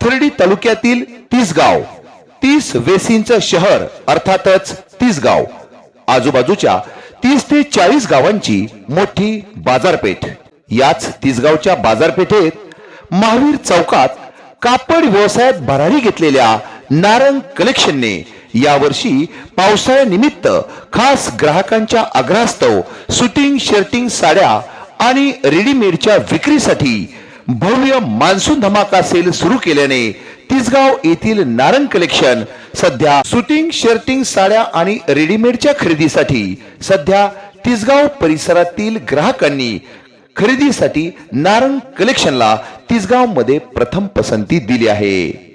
पाथर्डी तालुक्यातील तिसगाव तीस वेसींचं शहर अर्थातच तिसगाव. आजूबाजूच्या तीस ते चाळीस गावांची मोठी बाजारपेठ. याच तिसगावच्या बाजारपेठेत महावीर चौकात कापड व्यवसायात भरारी घेतलेल्या नारंग कलेक्शनने यावर्षी पावसाळ्यानिमित्त खास ग्राहकांच्या आग्रहास्तव सुटिंग शर्टिंग साड्या आणि रेडीमेडच्या विक्रीसाठी भव्य मान्सून धमाका सेल सुरू केल्याने तिसगाव येथील नारंग कलेक्शन सध्या सुटिंग शर्टिंग साड्या आणि रेडीमेडच्या खरेदीसाठी सध्या तिसगाव परिसरातील ग्राहकांनी खरेदीसाठी नारंग कलेक्शनला तिसगावमध्ये प्रथम पसंती दिली आहे.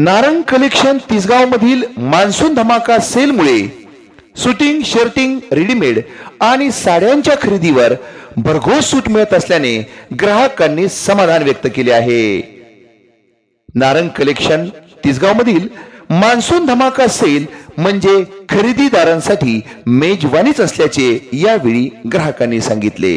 नारंग कलेक्शन तिसगाव मधील मान्सून धमाका सेलमुळे सुटिंग शर्टिंग रेडीमेड आणि साड्यांच्या खरेदीवर भरघोस सूट मिळत असल्याने ग्राहकांनी समाधान व्यक्त केले आहे. नारंग कलेक्शन तिसगाव मधील मान्सून धमाका सेल म्हणजे खरेदीदारांसाठी मेजवानीच असल्याचे यावेळी ग्राहकांनी सांगितले.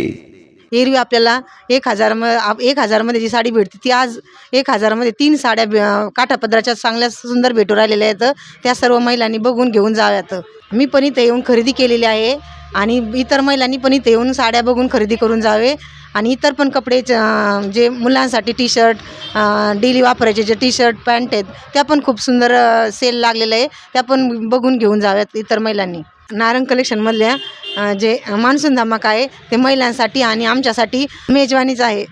एरवी आपल्याला एक हजार म आप- एक हजारमध्ये जी साडी भेटते ती आज एक हजारामध्ये तीन साड्या भे- काठापदराच्या चांगल्या सुंदर भेटू राहिलेल्या आहेत. त्या सर्व महिलांनी बघून घेऊन जाव्यात. मी पण इथं येऊन खरेदी केलेली आहे आणि इतर महिलांनी पण इथं येऊन साड्या बघून खरेदी करून जावे. आणि इतर पण कपडे जे मुलांसाठी टी शर्ट डेली वापरायचे जे टी शर्ट पॅन्ट आहेत त्या पण खूप सुंदर सेल लागलेलं आहे. त्या पण बघून घेऊन जाव्यात इतर महिलांनी. नारंग कलेक्शनमधल्या जे मान्सून धमाका आहे ते महिलांसाठी आणि आमच्यासाठी मेजवानीच आहे.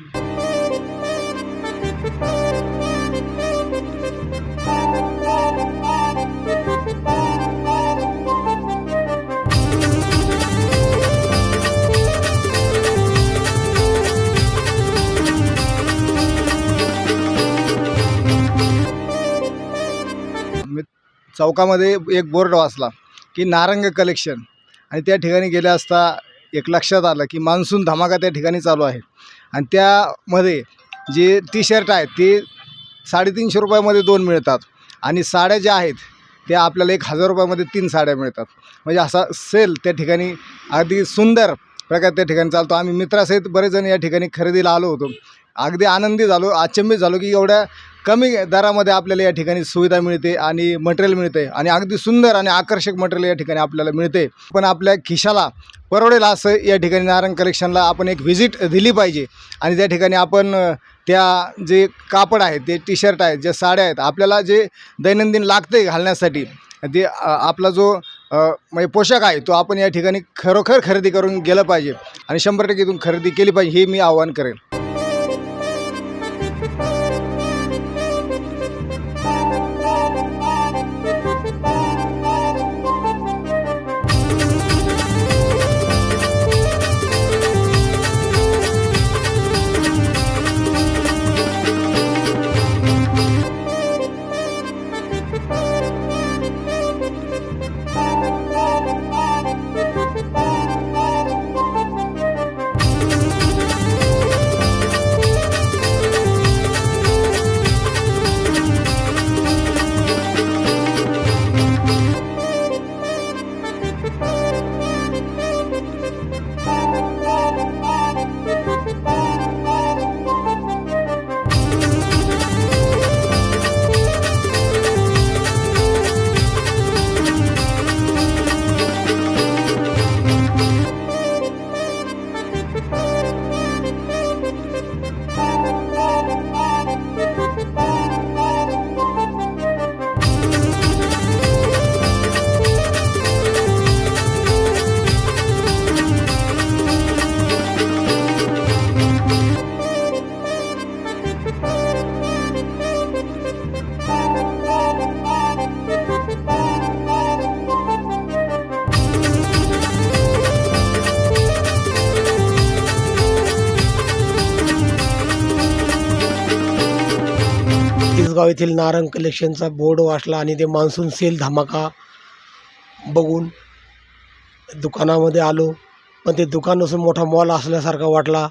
चौकामध्ये एक बोर्ड वाचला. की नारंग कलेक्शन. आणि त्या ठिकाणी गेले असता एक लक्षात आलं की मान्सून धमाका त्या ठिकाणी चालू आहे. आणि त्यामध्ये जे टी शर्ट आहेत ते साडेतीनशे रुपयामध्ये दोन मिळतात. आणि साड्या ज्या आहेत त्या आपल्याला एक हजार रुपयामध्ये तीन साड्या मिळतात. म्हणजे असा सेल त्या ठिकाणी अगदी सुंदर प्रकार त्या ठिकाणी चालतो. आम्ही मित्रासहित बरेच जण या ठिकाणी खरेदीला आलो होतो. अगदी आनंदी झालो अचंबित झालो की एवढ्या कमी दरामध्ये आपल्याला या ठिकाणी सुविधा मिळते आणि मटेरियल मिळते आणि अगदी सुंदर आणि आकर्षक मटेरियल या ठिकाणी आपल्याला मिळते. पण आपल्या खिशाला परवडेल असं या ठिकाणी नारंग कलेक्शनला आपण एक व्हिजिट दिली पाहिजे. आणि त्या ठिकाणी आपण त्या जे कापड आहेत ते टी शर्ट आहेत ज्या साड्या आहेत आपल्याला जे दैनंदिन लागते घालण्यासाठी ते आपला जो म्हणजे पोशाख आहे तो आपण या ठिकाणी खरोखर खरेदी करून गेलं पाहिजे. आणि शंभर टक्के इथून खरेदी केली पाहिजे हे मी आवाहन करेन. तिसगाव येथील नारंग कलेक्शनचा बोर्ड वाचला आणि ते मान्सून सेल धमाका बघून दुकानामध्ये आलो. पण ते दुकान असून मोठा मॉल असल्यासारखा वाटला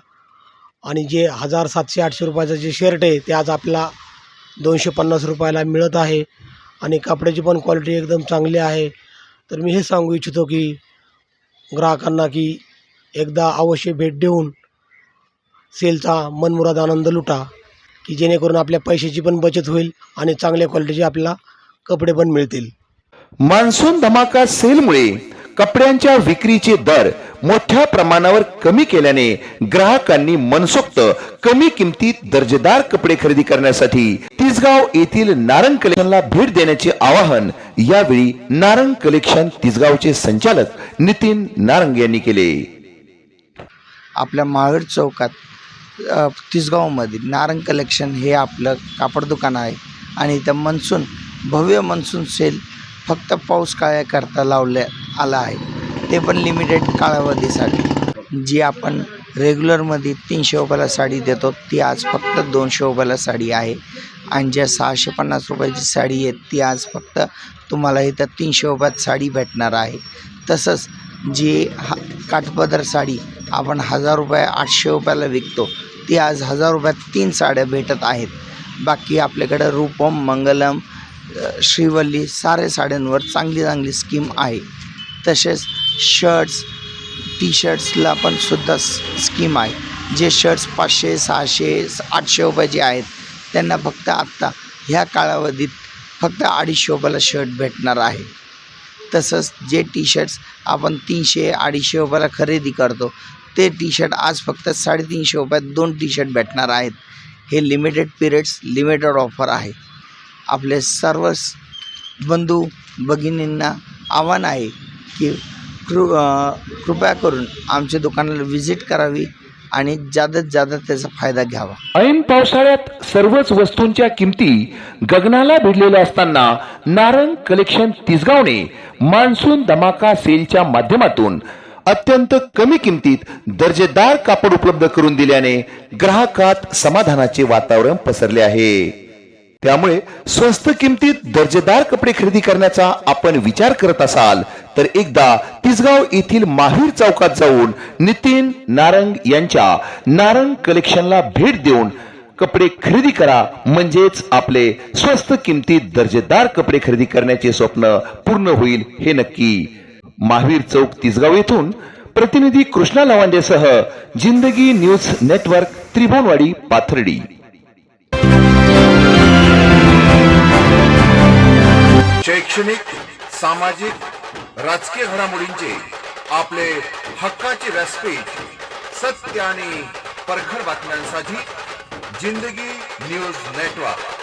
आणि जे हजार सातशे आठशे रुपयाचं जे शर्ट आहे ते आज आपल्याला दोनशे पन्नास रुपयाला मिळत आहे आणि कपड्याची पण क्वालिटी एकदम चांगली आहे. तर मी हे सांगू इच्छितो की ग्राहकांना की एकदा अवश्य भेट देऊन सेलचा मनमुराद आनंद लुटा. की जेणेकरून आपल्या पैशाची पण बचत होईल आणि चांगल्या क्वालिटीचे आपल्याला कपडे पण मिळतील. मान्सून धमाका सेलमुळे कपड्यांच्या विक्रीचे दर मोठ्या प्रमाणावर कमी केल्याने ग्राहकांनी मनसोक्त कमी किमतीत दर्जेदार कपडे खरेदी करण्यासाठी तिसगाव येथील नारंग कलेक्शनला भेट देण्याचे आवाहन यावेळी नारंग कलेक्शन तिसगावचे संचालक नितीन नारंग यांनी केले. आपल्या महावीर चौकात तिसगावमध्ये. नारंग कलेक्शन हे आपलं कापड दुकान आहे. आणि इथं मनसून भव्य मनसून सेल फक्त पाऊस काळ्याकरता लावल्या आला आहे. ते पण लिमिटेड कालावधीसाठी. जी आपण रेग्युलरमध्ये तीनशे रुपयाला साडी देतो ती आज फक्त दोनशे रुपयाला साडी आहे. आणि ज्या सहाशे पन्नास रुपयाची साडी आहे ती आज फक्त तुम्हाला इथं तीनशे रुपयात साडी भेटणार आहे. तसंच जी हा काठपदर साडी आपण हजार रुपये आठशे रुपयाला विकतो. ती आज हजार रुपयात तीन साड्या भेटत आहेत. बाकी आपल्याकडं रूपम मंगलम श्रीवल्ली सारे साड्यांवर चांगली चांगली स्कीम आहे. तसेच शर्ट्स टी शर्ट्सला पण सुद्धा स्कीम आहे. जे शर्ट्स पाचशे सहाशे आठशे रुपयाचे आहेत त्यांना फक्त आत्ता ह्या कालावधीत फक्त अडीचशे रुपयाला शर्ट भेटणार आहे. तसंच जे टी शर्ट्स आपण तीनशे अडीचशे रुपयाला खरेदी करतो ते टी शर्ट आज फक्त साडेतीनशे रुपयात दोन टी शर्ट भेटणार आहेत. हे लिमिटेड पिरियड्स लिमिटेड ऑफर आहे. आपले सर्व बंधू भगिनींना आव्हान आहे की कृ कृपया करून आमच्या दुकानाला व्हिजिट करावी आणि जादात जादा त्याचा फायदा घ्यावा. ऐन पावसाळ्यात सर्वच वस्तूंच्या किमती गगनाला भिडलेल्या असताना नारंग कलेक्शन तिसगावने मान्सून धमाका सेलच्या माध्यमातून अत्यंत कमी किमतीत दर्जेदार कापड उपलब्ध करून दिल्याने ग्राहकात समाधानाचे वातावरण पसरले आहे. त्यामुळे स्वस्त किमतीत दर्जेदार कपडे खरेदी करण्याचा आपण विचार करत असाल तर एकदा तिसगाव येथील माहीर चौकात जाऊन नितीन नारंग यांच्या नारंग कलेक्शनला भेट देऊन कपडे खरेदी करा म्हणजेच आपले स्वस्त किमतीत दर्जेदार कपडे खरेदी करण्याचे स्वप्न पूर्ण होईल हे नक्की. महावीर चौक तिसगाव येथून प्रतिनिधी कृष्णा लवांडेसह जिंदगी न्यूज नेटवर्क त्रिभुवनवाडी पाथर्डी. शैक्षणिक सामाजिक राजकीय घडामोडींचे आपले हक्काचे व्यासपीठ सत्य आणि परखड बातम्यांसाठी जिंदगी न्यूज नेटवर्क.